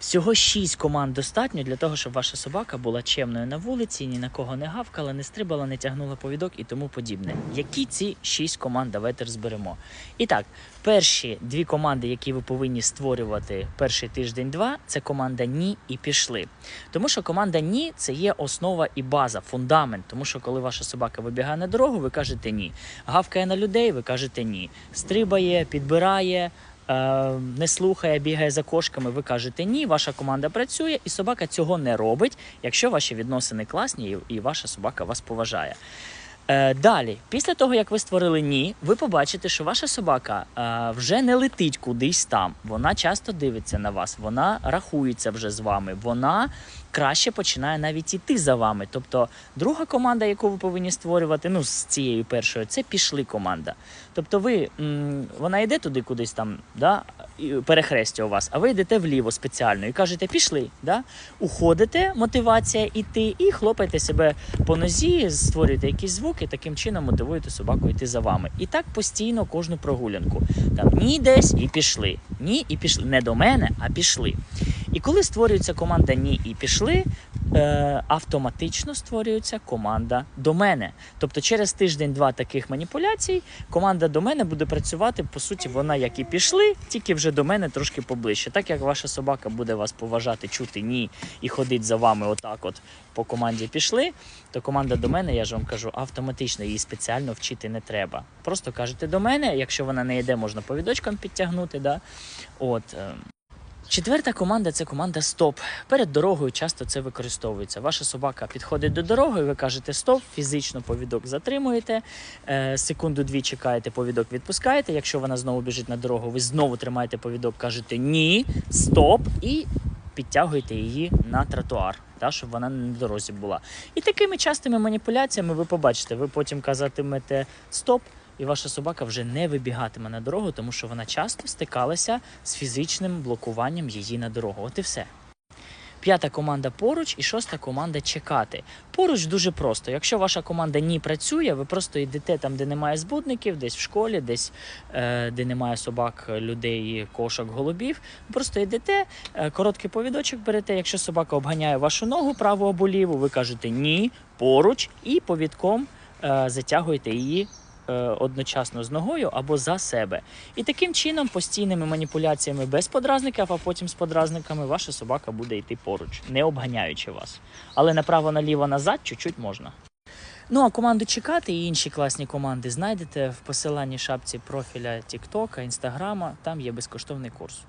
Всього 6 команд достатньо для того, щоб ваша собака була чемною на вулиці, ні на кого не гавкала, не стрибала, не тягнула повідок і тому подібне. Які ці 6 команд давайте розберемо. І так, перші дві команди, які ви повинні створювати перший тиждень-два, це команда Ні і пішли. Тому що команда Ні це є основа і база, фундамент. Тому що коли ваша собака вибігає на дорогу, ви кажете ні. Гавкає на людей, ви кажете ні. Стрибає, підбирає. Е, Не слухає, бігає за кошками, ви кажете ні, ваша команда працює, і собака цього не робить, якщо ваші відносини класні і ваша собака вас поважає. Е, Далі, після того, як ви створили ні, ви побачите, що ваша собака е, вже не летить кудись там. Вона часто дивиться на вас, вона рахується вже з вами, вона краще починає навіть іти за вами. Тобто, друга команда, яку ви повинні створювати, ну з цією першою, це пішли команда. Тобто, ви м, вона йде туди кудись там, да, перехрестя у вас, а ви йдете вліво спеціально і кажете, пішли. Да? Уходите, мотивація іти, і хлопаєте себе по нозі, створюєте якісь звуки, таким чином мотивуєте собаку йти за вами. І так постійно кожну прогулянку. Там ні десь і пішли. Ні і пішли. Не до мене, а пішли. І коли створюється команда Ні і пішли, е, автоматично створюється команда до мене. Тобто через тиждень-два таких маніпуляцій команда до мене буде працювати. По суті, вона як і пішли, тільки вже до мене трошки поближче. Так як ваша собака буде вас поважати, чути ні і ходить за вами, отак, от по команді пішли, то команда до мене, я ж вам кажу, автоматично її спеціально вчити не треба. Просто кажете до мене, якщо вона не йде, можна повідочком підтягнути. Да? От. Четверта команда це команда стоп. Перед дорогою часто це використовується. Ваша собака підходить до дороги, ви кажете стоп, фізично повідок затримуєте, е, секунду-дві чекаєте, повідок відпускаєте. Якщо вона знову біжить на дорогу, ви знову тримаєте повідок, кажете ні, стоп, і підтягуєте її на тротуар, та, щоб вона не на дорозі була. І такими частими маніпуляціями ви побачите, ви потім казатимете стоп. І ваша собака вже не вибігатиме на дорогу, тому що вона часто стикалася з фізичним блокуванням її на дорогу. От і все. П'ята команда поруч і шоста команда чекати. Поруч дуже просто. Якщо ваша команда ні працює, ви просто йдете там, де немає збудників, десь в школі, десь е, де немає собак, людей, кошок, голубів. Ви просто йдете, е, короткий повідочок берете. Якщо собака обганяє вашу ногу праву або ліву, ви кажете ні, поруч, і повідком е, затягуєте її одночасно з ногою або за себе. І таким чином, постійними маніпуляціями без подразників, а потім з подразниками, ваша собака буде йти поруч, не обганяючи вас. Але направо-наліво назад чуть-чуть можна. Ну а команду чекати і інші класні команди знайдете в посиланні шапці профіля TikTok, Інстаграма. Там є безкоштовний курс.